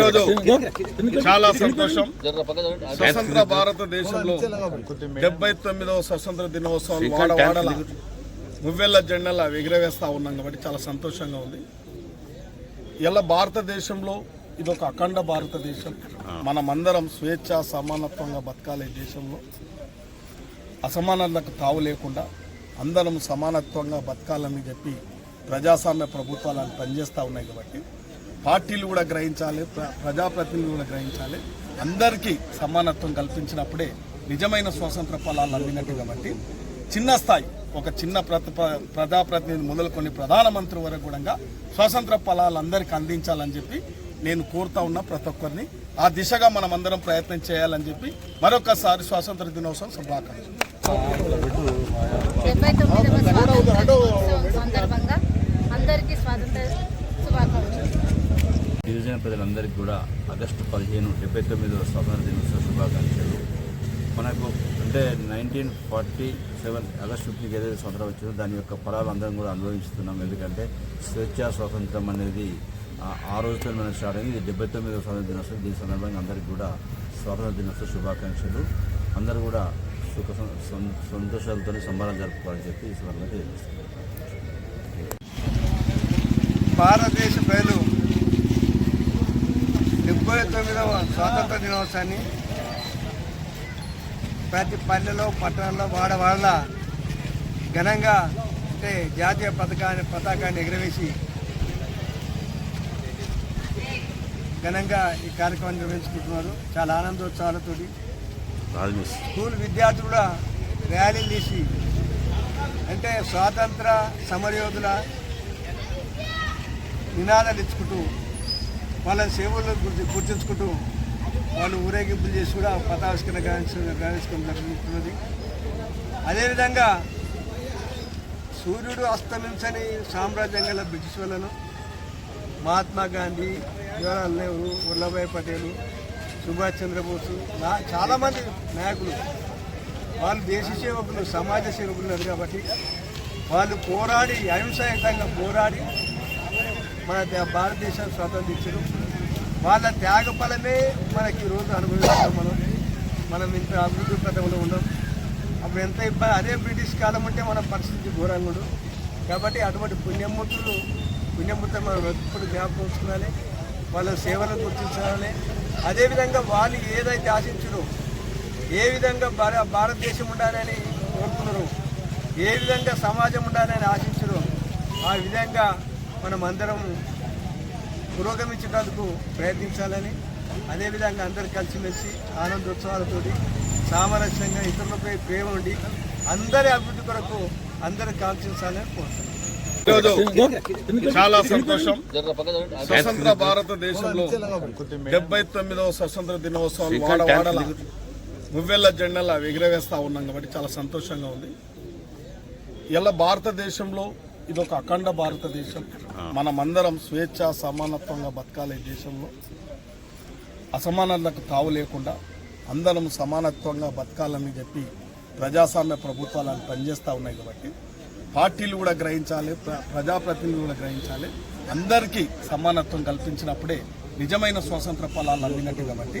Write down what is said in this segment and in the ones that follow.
ఈరోజు చాలా సంతోషం. స్వతంత్ర భారతదేశంలో డెబ్బై తొమ్మిదవ స్వతంత్ర దినోత్సవం వాడవాడల మువ్వెళ్ళ జెండల ఎగిరవేస్తా ఉన్నాం కాబట్టి చాలా సంతోషంగా ఉంది. ఇలా భారతదేశంలో ఇది ఒక అఖండ భారతదేశం. మనమందరం స్వేచ్ఛ సమానత్వంగా బతకాలి దేశంలో. అసమానతకు తావు లేకుండా అందరం సమానత్వంగా బతకాలని చెప్పి ప్రజాస్వామ్య ప్రభుత్వాలు అవి పనిచేస్తూ ఉన్నాయి కాబట్టి పార్టీలు కూడా గ్రహించాలి ప్ర- ప్రజాప్రతినిధులు కూడా గ్రహించాలి. అందరికీ సమానత్వం కల్పించినప్పుడే నిజమైన స్వాతంత్ర ఫలాలు అందినట్టు కాబట్టి చిన్న స్థాయి ఒక చిన్న ప్రతి ప్రజాప్రతినిధి మొదలుకొని ప్రధానమంత్రి వరకు కూడా స్వాతంత్ర ఫలాలు అందరికీ అందించాలని చెప్పి నేను కోరుతా ఉన్న ప్రతి ఒక్కరిని. ఆ దిశగా మనం అందరం ప్రయత్నం చేయాలని చెప్పి మరొకసారి స్వాతంత్ర దినోత్సవం శుభాకాంక్షలు. అందరికీ స్వాతంత్ర గిరిజన ప్రజలందరికీ కూడా ఆగస్టు పదిహేను డెబ్బై తొమ్మిదవ స్వాతంత్ర దినోత్సవ శుభాకాంక్షలు. మనకు అంటే నైన్టీన్ ఫార్టీ సెవెన్ ఆగస్టు ఫిఫ్టీకి ఏదైతే స్వతంత్రం వచ్చిందో దాని యొక్క ఫలాలు అందరం కూడా అనుభవిస్తున్నాం. ఎందుకంటే స్వేచ్ఛ స్వాతంత్రం అనేది ఆ- రోజుతో మనం స్టార్ట్ అయింది. ఇది డెబ్బై తొమ్మిదవ స్వాతంత్ర దినోత్సవం. దీని సందర్భంగా అందరికీ కూడా స్వాతంత్ర దినోత్సవ శుభాకాంక్షలు. అందరూ కూడా సుఖ సంతోషాలతో సంబరాలు జరుపుకోవాలని చెప్పి ఈ సందర్భంగా తెలియజేస్తున్నాం భారతదేశ ప్రజలు డెబ్బై తొమ్మిదవ స్వాతంత్ర దినోత్సవాన్ని ప్రతి పల్లెలో పట్టణంలో వాడవాడల ఘనంగా అంటే జాతీయ పథకాన్ని పతాకాన్ని ఎగురవేసి ఘనంగా ఈ కార్యక్రమాన్ని నిర్వహించుకుంటున్నారు. చాలా ఆనందోత్సవాలతోటి స్కూల్ విద్యార్థులు కూడా ర్యాలీలు తీసి అంటే స్వాతంత్ర సమరయోధుల నినాదాలు ఇచ్చుకుంటూ వాళ్ళ సేవలను గుర్తి గుర్తించుకుంటూ వాళ్ళు ఊరేగింపులు చేసి కూడా పతావిష్కరణ గావించ గావించడం జరుగుతున్నది. అదేవిధంగా సూర్యుడు అస్తమించని సామ్రాజ్యం గల బ్రిటిష్ వాళ్ళను మహాత్మా గాంధీ జవహర్లాల్ నెహ్రూ వల్లభాయ్ పటేల్ సుభాష్ చంద్రబోసు నా చాలామంది నాయకులు. వాళ్ళు దేశ సేవకులు సమాజ సేవకులు ఉన్నారు కాబట్టి వాళ్ళు పోరాడి అహింసాయుతంగా పోరాడి మన భారతదేశం భారతదేశాన్ని స్వాతంత్రించడం వాళ్ళ త్యాగ ఫలమే మనకి ఈరోజు అనుభవిస్తాం మనం. మనం ఇంత అభివృద్ధి పథంలో ఉన్నాం. అప్పుడు ఎంత ఇబ్బంది అదే బ్రిటిష్ కాలం అంటే మన పరిస్థితి ఘోరంగుడు కాబట్టి అటువంటి పుణ్యమూర్తులు పుణ్యమూర్తులు మనం ఎప్పుడు జ్ఞాపకం ఉంచుకోవాలి. వాళ్ళ సేవలను గుర్తించాలి. అదేవిధంగా వాళ్ళు ఏదైతే ఆశించారో ఏ విధంగా భార భారతదేశం ఉండాలని కోరుకున్నారు ఏ విధంగా సమాజం ఉండాలని ఆశించరు ఆ విధంగా మనం అందరం పురోగమించేటందుకు ప్రయత్నించాలని అదేవిధంగా అందరు కలిసిమెలిసి ఆనందోత్సవాలతోటి సామరస్యంగా ఇతరులపై ప్రేమ ఉండి అందరి అభివృద్ధి కొరకు అందరు కాల్చించాలని కోరుతున్నాను చాలా సంతోషం. స్వతంత్ర భారతదేశంలో డెబ్బై తొమ్మిదవ స్వతంత్ర దినోత్సవం వాడవాడల మువ్వెళ్ళ జెండల ఎగిరవేస్తా ఉన్నాం కాబట్టి చాలా సంతోషంగా ఉంది. ఇలా భారతదేశంలో ఇది ఒక అఖండ భారతదేశం. మనమందరం స్వేచ్ఛ సమానత్వంగా బతకాలి దేశంలో. అసమానతకు తావు లేకుండా అందరం సమానత్వంగా బతకాలని చెప్పి ప్రజాస్వామ్య ప్రభుత్వాలు అవి పనిచేస్తూ ఉన్నాయి కాబట్టి పార్టీలు కూడా గ్రహించాలి ప్ర- ప్రజాప్రతినిధులు కూడా గ్రహించాలి. అందరికీ సమానత్వం కల్పించినప్పుడే నిజమైన స్వాతంత్ర ఫలాలు అందినట్టు కాబట్టి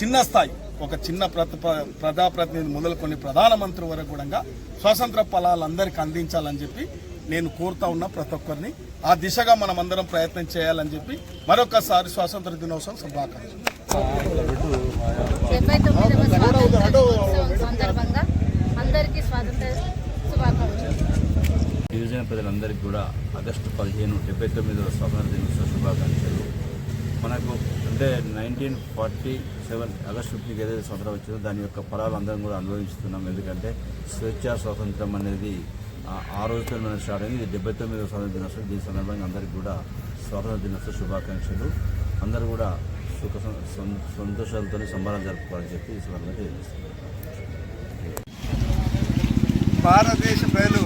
చిన్న స్థాయి ఒక చిన్న ప్రతి ప్ర- ప్రజాప్రతినిధి మొదలుకొని ప్రధానమంత్రి వరకు కూడా స్వాతంత్ర ఫలాలు అందరికీ అందించాలని చెప్పి నేను కోరుతా ఉన్నా ప్రతి ఒక్కరిని. ఆ దిశగా మనం అందరం ప్రయత్నం చేయాలని చెప్పి మరొకసారి స్వాతంత్ర దినోత్సవం శుభాకాంక్షలు. డెబ్బై తొమ్మిదవ స్వాతంత్ర దినోత్సవం సందర్భంగా అందరికీ స్వాతంత్ర శుభాకాంక్షలు గిరిజన ప్రజలందరికీ కూడా ఆగస్టు పదిహేను డెబ్బై తొమ్మిదవ స్వాతంత్ర దినోత్సవ శుభాకాంక్షలు. మనకు అంటే నైన్టీన్ ఫార్టీ సెవెన్ ఆగస్టు ఫిఫ్టీకి ఏదైతే స్వతంత్రం వచ్చిందో దాని యొక్క ఫలాలు అందరం కూడా అనుభవిస్తున్నాం. ఎందుకంటే స్వేచ్ఛ స్వాతంత్రం అనేది ఆ- రోజు రోజుతో మనం స్టార్ట్ అయింది ఇది డెబ్బై తొమ్మిదవ స్వాతంత్ర దినోత్సవం. దీని సందర్భంగా అందరికీ కూడా స్వాతంత్ర దినోత్సవ శుభాకాంక్షలు. అందరూ కూడా సుఖ సంతోషాలతో సంబరాలు జరుపుకోవాలని చెప్పి ఈ సందర్భంగా తెలియజేస్తున్నారు భారతదేశ ప్రజలు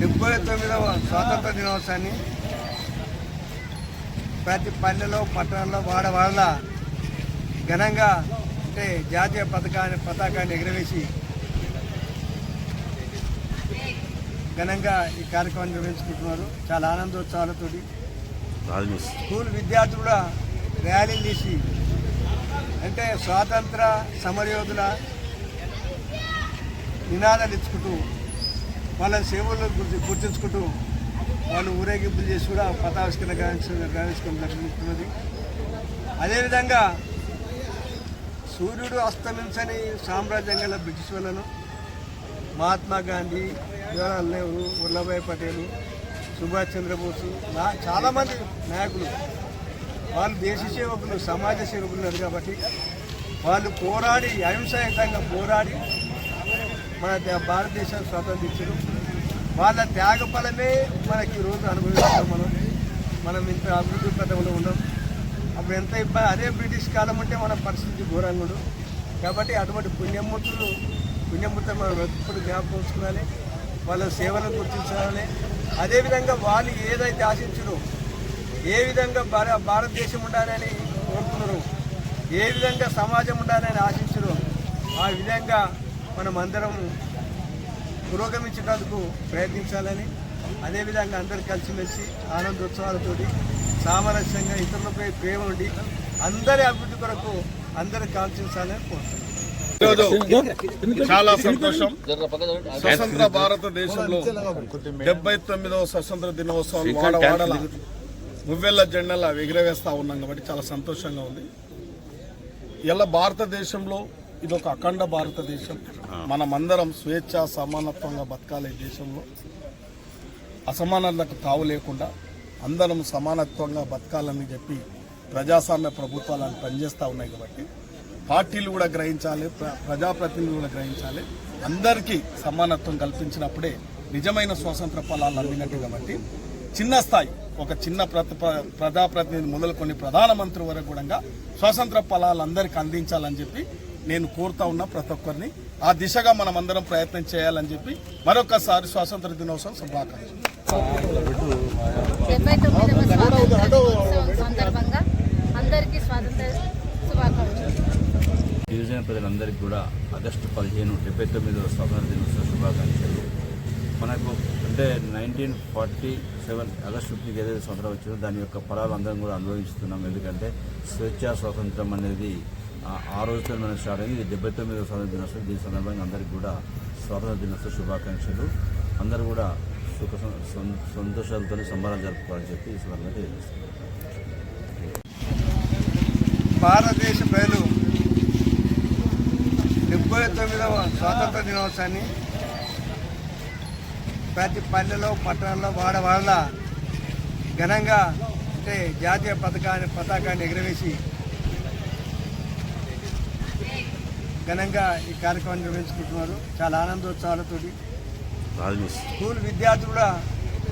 డెబ్బై తొమ్మిదవ స్వాతంత్ర దినోత్సవాన్ని ప్రతి పల్లెలో పట్టణంలో వాడవాళ్ళ ఘనంగా అంటే జాతీయ పథకాన్ని పతాకాన్ని ఎగురవేసి ఘనంగా ఈ కార్యక్రమాన్ని నిర్వహించుకుంటున్నారు. చాలా ఆనందోత్సవాలతోటి స్కూల్ విద్యార్థులు కూడా ర్యాలీలు తీసి అంటే స్వాతంత్ర సమరయోధుల నినాదాలు ఇచ్చుకుంటూ వాళ్ళ సేవలు గుర్తి- గుర్తించుకుంటూ వాళ్ళు ఊరేగింపులు చేసి కూడా పతావిష్కరణ గావించ గావించడం జరుగుతున్నది. అదేవిధంగా సూర్యుడు అస్తమించని సామ్రాజ్యం గల బ్రిటిష్ వాళ్ళను మహాత్మా గాంధీ జవహర్లాల్ నెహ్రూ వల్లభాయ్ పటేల్ సుభాష్ చంద్రబోసు నా చాలామంది నాయకులు. వాళ్ళు దేశ సేవకులు సమాజ సేవకులు ఉన్నారు కాబట్టి వాళ్ళు పోరాడి అహింసాయుతంగా పోరాడి మన భారతదేశాన్ని స్వాతంత్రించడం వాళ్ళ త్యాగ ఫలమే మనకి ఈరోజు అనుభవిస్తాం మనం. మనం ఇంత అభివృద్ధి పథంలో ఉన్నాం. అప్పుడు ఎంత ఇబ్బంది అదే బ్రిటిష్ కాలం ఉంటే మన పరిస్థితి ఘోరంగా కాబట్టి అటువంటి పుణ్యమూర్తులు పుణ్యమూర్తులు మనం ఎప్పుడు జ్ఞాపకం ఉంచుకోవాలి. వాళ్ళ సేవలను గుర్తించాలని. అదేవిధంగా వాళ్ళు ఏదైతే ఆశించరు ఏ విధంగా భార భారతదేశం ఉండాలని కోరుకున్నారు ఏ విధంగా సమాజం ఉండాలని ఆశించరు ఆ విధంగా మనం అందరం పురోగమించేటందుకు ప్రయత్నించాలని అదేవిధంగా అందరు కలిసిమెలిసి ఆనందోత్సవాలతోటి సామరస్యంగా ఇతరులపై ప్రేమ ఉండి అందరి అభివృద్ధి కొరకు అందరూ కాల్చించాలని కోరుతున్నాను ఈరోజు చాలా సంతోషం. స్వతంత్ర భారతదేశంలో డెబ్బై తొమ్మిదవ స్వతంత్ర దినోత్సవం వాడవాడల మువ్వెల్ల జెండల ఎగిరవేస్తా ఉన్నాం కాబట్టి చాలా సంతోషంగా ఉంది. ఇలా భారతదేశంలో ఇది ఒక అఖండ భారతదేశం. మనమందరం స్వేచ్ఛ సమానత్వంగా బతకాలి ఈ దేశంలో. అసమానతలకు తావు లేకుండా అందరం సమానత్వంగా బతకాలని చెప్పి ప్రజాస్వామ్య ప్రభుత్వాలు పనిచేస్తూ ఉన్నాయి కాబట్టి పార్టీలు కూడా గ్రహించాలి ప్ర- ప్రజాప్రతినిధులు కూడా గ్రహించాలి. అందరికీ సమానత్వం కల్పించినప్పుడే నిజమైన స్వాతంత్ర ఫలాలు అందినట్టు కాబట్టి చిన్న స్థాయి ఒక చిన్న ప్రతి ప్రజాప్రతినిధి మొదలుకొని ప్రధానమంత్రి వరకు కూడా స్వాతంత్ర ఫలాలు అందరికీ అందించాలని చెప్పి నేను కోరుతా ఉన్నా ప్రతి ఒక్కరిని. ఆ దిశగా మనం అందరం ప్రయత్నం చేయాలని చెప్పి మరొకసారి స్వాతంత్ర దినోత్సవం శుభాకాంక్షలు. అందరికీ స్వాతంత్ర శుభాకాంక్షలు. గిరిజన ప్రజలందరికీ కూడా ఆగస్టు పదిహేను డెబ్బై తొమ్మిదవ స్వాతంత్ర దినోత్సవ శుభాకాంక్షలు. మనకు అంటే నైన్టీన్ ఫార్టీ సెవెన్ ఆగస్టు ఫిఫ్టీకి ఏదైతే స్వతంత్రం వచ్చిందో దాని యొక్క ఫలాలు అందరం కూడా అనుభవిస్తున్నాం. ఎందుకంటే స్వేచ్ఛ స్వాతంత్రం అనేది ఆ- రోజుతో మనం స్టార్ట్ అయింది. ఇది డెబ్బై తొమ్మిదవ స్వాతంత్ర దినోత్సవం. దీని సందర్భంగా అందరికీ కూడా స్వాతంత్ర దినోత్సవ శుభాకాంక్షలు. అందరూ కూడా సుఖ సంతోషాలతో సంబరాలు జరుపుకోవాలని చెప్పి ఈ సందర్భంగా తెలియజేస్తున్నాం భారతదేశ ప్రజలు డెబ్బై తొమ్మిదవ స్వాతంత్ర దినోత్సవాన్ని ప్రతి పల్లెలో పట్టణంలో వాడవాడల ఘనంగా అంటే జాతీయ పథకాన్ని పతాకాన్ని ఎగురవేసి ఘనంగా ఈ కార్యక్రమాన్ని నిర్వహించుకుంటున్నారు. చాలా ఆనందోత్సవాలతోటి స్కూల్ విద్యార్థులు కూడా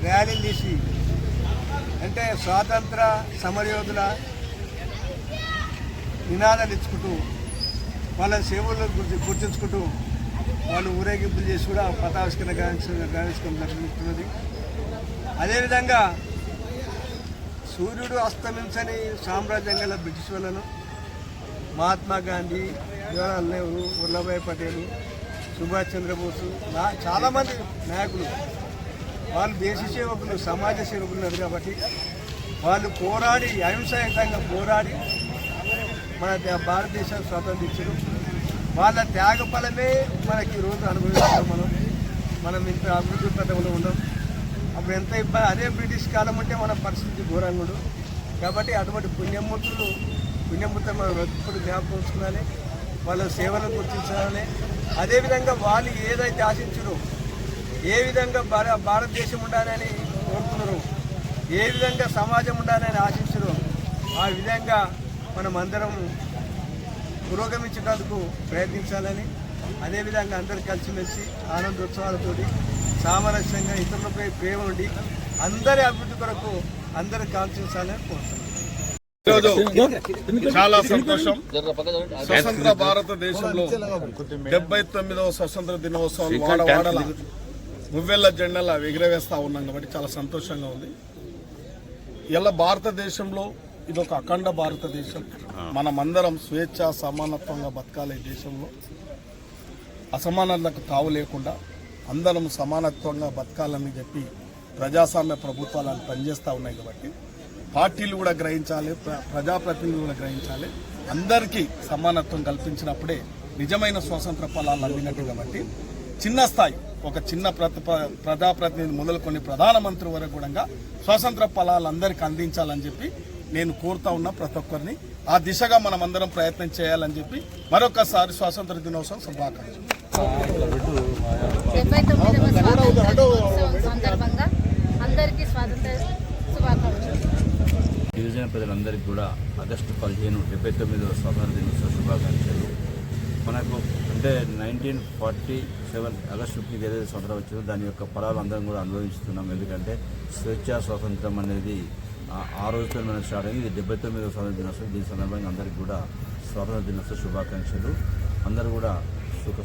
ర్యాలీలు తీసి అంటే స్వాతంత్ర సమరయోధుల నినాదాలు ఇచ్చుకుంటూ వాళ్ళ సేవలను గుర్తి- గుర్తించుకుంటూ వాళ్ళు ఊరేగింపులు చేసి కూడా పతావిష్కరణ గావించ గావించడం జరుగుతున్నది. అదేవిధంగా సూర్యుడు అస్తమించని సామ్రాజ్యం గల బ్రిటిష్ వాళ్ళను మహాత్మా గాంధీ జవహర్లాల్ నెహ్రూ వల్లభాయ్ పటేల్ సుభాష్ చంద్రబోసు నా చాలామంది నాయకులు వాళ్ళు దేశ సేవకులు సమాజ సేవకులు ఉన్నారు కాబట్టి వాళ్ళు పోరాడి అహింసాయుతంగా పోరాడి మన భారతదేశం భారతదేశాన్ని స్వాతంత్రించడం వాళ్ళ త్యాగ ఫలమే మనకి ఈరోజు రోజు అనుభవిస్తాం మనం. మనం ఇంత అభివృద్ధి పథంలో ఉన్నాం. అప్పుడు ఎంత ఇబ్బంది అదే బ్రిటిష్ కాలం అంటే మన పరిస్థితి ఘోరంగుడు కాబట్టి అటువంటి పుణ్యమూర్తులు పుణ్యమూర్తులు మనం ఎప్పుడు జ్ఞాపకం ఉంచుకోవాలి. వాళ్ళ సేవలను గుర్తించాలి. అదేవిధంగా వాళ్ళు ఏదైతే ఆశించరు ఏ విధంగా భార భారతదేశం ఉండాలని కోరుకున్నారో ఏ విధంగా సమాజం ఉండాలని ఆశించరు ఆ విధంగా మనం అందరం పురోగమించేటందుకు ప్రయత్నించాలని అదేవిధంగా అందరు కలిసిమెలిసి ఆనందోత్సవాలతోటి సామరస్యంగా ఇతరులపై ప్రేమ ఉండి అందరి అభివృద్ధి కొరకు అందరు కాల్చించాలని కోరుతున్నాను చాలా సంతోషం. స్వతంత్ర భారతదేశంలో డెబ్బై తొమ్మిదవ స్వతంత్ర దినోత్సవం వాడవాడల మువ్వెల్ల జెండల ఎగిరవేస్తా ఉన్నాం కాబట్టి చాలా సంతోషంగా ఉంది. ఇలా భారతదేశంలో ఇది ఒక అఖండ భారతదేశం. మనమందరం స్వేచ్ఛ సమానత్వంగా బతకాలి ఈ దేశంలో. అసమానతలకు తావు లేకుండా అందరం సమానత్వంగా బతకాలని చెప్పి ప్రజాస్వామ్య ప్రభుత్వాలు పనిచేస్తూ ఉన్నాయి కాబట్టి పార్టీలు కూడా గ్రహించాలి ప్ర- ప్రజాప్రతినిధులు కూడా గ్రహించాలి. అందరికీ సమానత్వం కల్పించినప్పుడే నిజమైన స్వాతంత్ర ఫలాలు అందినట్టు కాబట్టి చిన్న స్థాయి ఒక చిన్న ప్రతి ప్రజాప్రతినిధి మొదలుకొని ప్రధానమంత్రి వరకు కూడా స్వాతంత్ర ఫలాలు అందరికీ అందించాలని చెప్పి నేను కోరుతా ఉన్నా ప్రతి ఒక్కరిని. ఆ దిశగా మనం అందరం ప్రయత్నం చేయాలని చెప్పి మరొకసారి స్వాతంత్ర దినోత్సవం శుభాకాంక్షలు. డెబ్బై తొమ్మిదవ స్వాతంత్ర దినోత్సవం సందర్భంగా అందరికీ స్వాతంత్ర శుభాకాంక్షలు గిరిజన ప్రజలందరికీ కూడా ఆగస్టు పదిహేను డెబ్బై తొమ్మిదవ స్వాతంత్ర దినోత్సవ శుభాకాంక్షలు. మనకు అంటే నైన్టీన్ ఫార్టీ సెవెన్ ఆగస్టు ఫిఫ్టీకి ఏదైతే స్వతంత్రం వచ్చిందో. దాని యొక్క ఫలాలు అందరం కూడా అనుభవిస్తున్నాం. ఎందుకంటే స్వేచ్ఛ స్వాతంత్రం అనేది ఆ- రోజుతో మనం స్టార్ట్ అయింది. ఇది డెబ్బై తొమ్మిదవ స్వాతంత్ర దినోత్సవం. దీని సందర్భంగా అందరికీ కూడా స్వాతంత్ర దినోత్సవ శుభాకాంక్షలు. అందరూ కూడా సుఖ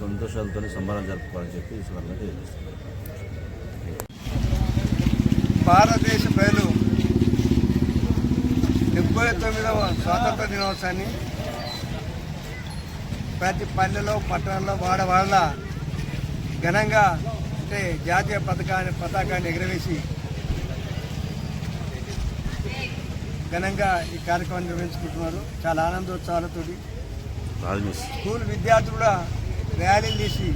సంతోషాలతో సంబరాలు జరుపుకోవాలని చెప్పి ఈ సందర్భంగా తెలియజేస్తున్నాను. భారతదేశ ప్రజలు డెబ్బై తొమ్మిదవ స్వాతంత్ర దినోత్సవాన్ని ప్రతి పల్లెలో పట్టణంలో వాడవాళ్ళ ఘనంగా అంటే జాతీయ పథకాన్ని పతాకాన్ని ఎగరవేసి ఘనంగా ఈ కార్యక్రమాన్ని నిర్వహించుకుంటున్నారు. చాలా ఆనందోత్సాహాలతో స్కూల్ విద్యార్థులు కూడా ర్యాలీలు తీసి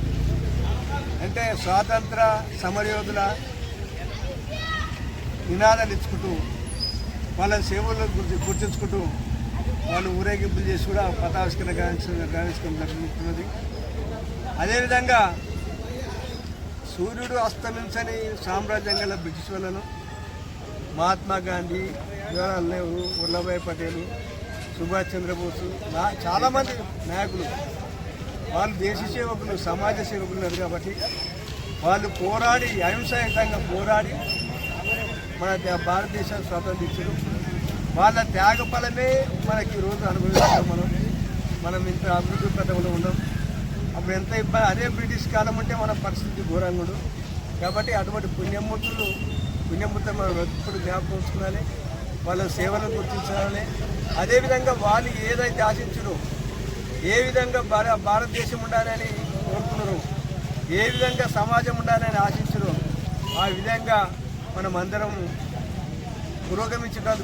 అంటే స్వాతంత్ర సమరయోధుల నినాదాలు ఇచ్చుకుంటూ వాళ్ళ సేవలను గుర్తి గుర్తించుకుంటూ వాళ్ళు ఊరేగింపులు చేసి కూడా పతావిష్కరణ గావించడం జరుగుతున్నది. అదేవిధంగా సూర్యుడు అస్తమించని సామ్రాజ్యం గల బ్రిటిష్ వాళ్ళను మహాత్మా గాంధీ జవహర్లాల్ నెహ్రూ వల్లభాయ్ పటేల్ సుభాష్ చంద్రబోసు నా చాలామంది నాయకులు. వాళ్ళు దేశ సేవకులు సమాజ సేవకులు ఉన్నారు కాబట్టి వాళ్ళు పోరాడి అహింసాయుతంగా పోరాడి మన దే- భారతదేశాన్ని స్వాతంత్రించారు వాళ్ళ త్యాగ ఫలమే మనకి ఈరోజు అనుభవిస్తాం మనం. మనం ఇంత అభివృద్ధి పథంలో ఉన్నాం. అప్పుడు ఎంత ఇబ్బంది అదే బ్రిటిష్ కాలం అంటే మన పరిస్థితి ఘోరంగా కాబట్టి అటువంటి పుణ్యమూర్తులు పుణ్యమూర్తులు మనం ఎప్పుడు జ్ఞాపకం ఉంచుకోవాలి. వాళ్ళ సేవలను గుర్తించాలని. అదేవిధంగా వాళ్ళు ఏదైతే ఆశించరు ఏ విధంగా భార భారతదేశం ఉండాలని కోరుకున్నారు ఏ విధంగా సమాజం ఉండాలని ఆశించరు ఆ విధంగా మనం అందరం పురోగమించడానికి